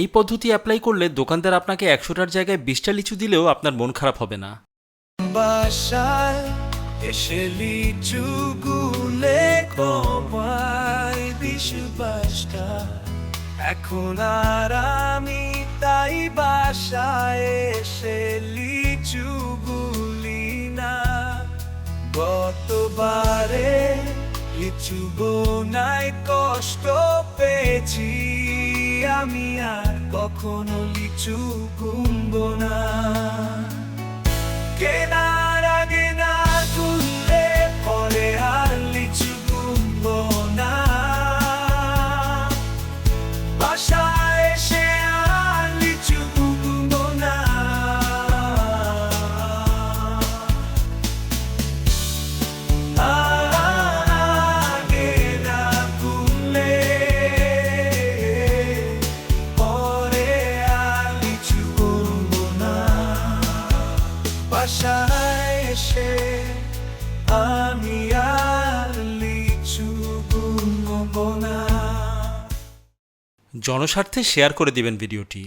এই পদ্ধতি অ্যাপ্লাই করলে দোকানদার আপনাকে একশোটার জায়গায় বিশটা লিচু দিলেও আপনার মন খারাপ হবে না। বাসায় এসে লিচু গুলে কমায় বিশ্ববাসটা এখন আর আমি তাই বাসায় এসে লিচু গুলি না। গতবারে লিচু বোনায় কষ্ট আমি আর কখনো লিচু গুনব না। বাসায় এসে আমি আর লিচু গুনবো জনস্বার্থে শেয়ার করে দিবেন ভিডিওটি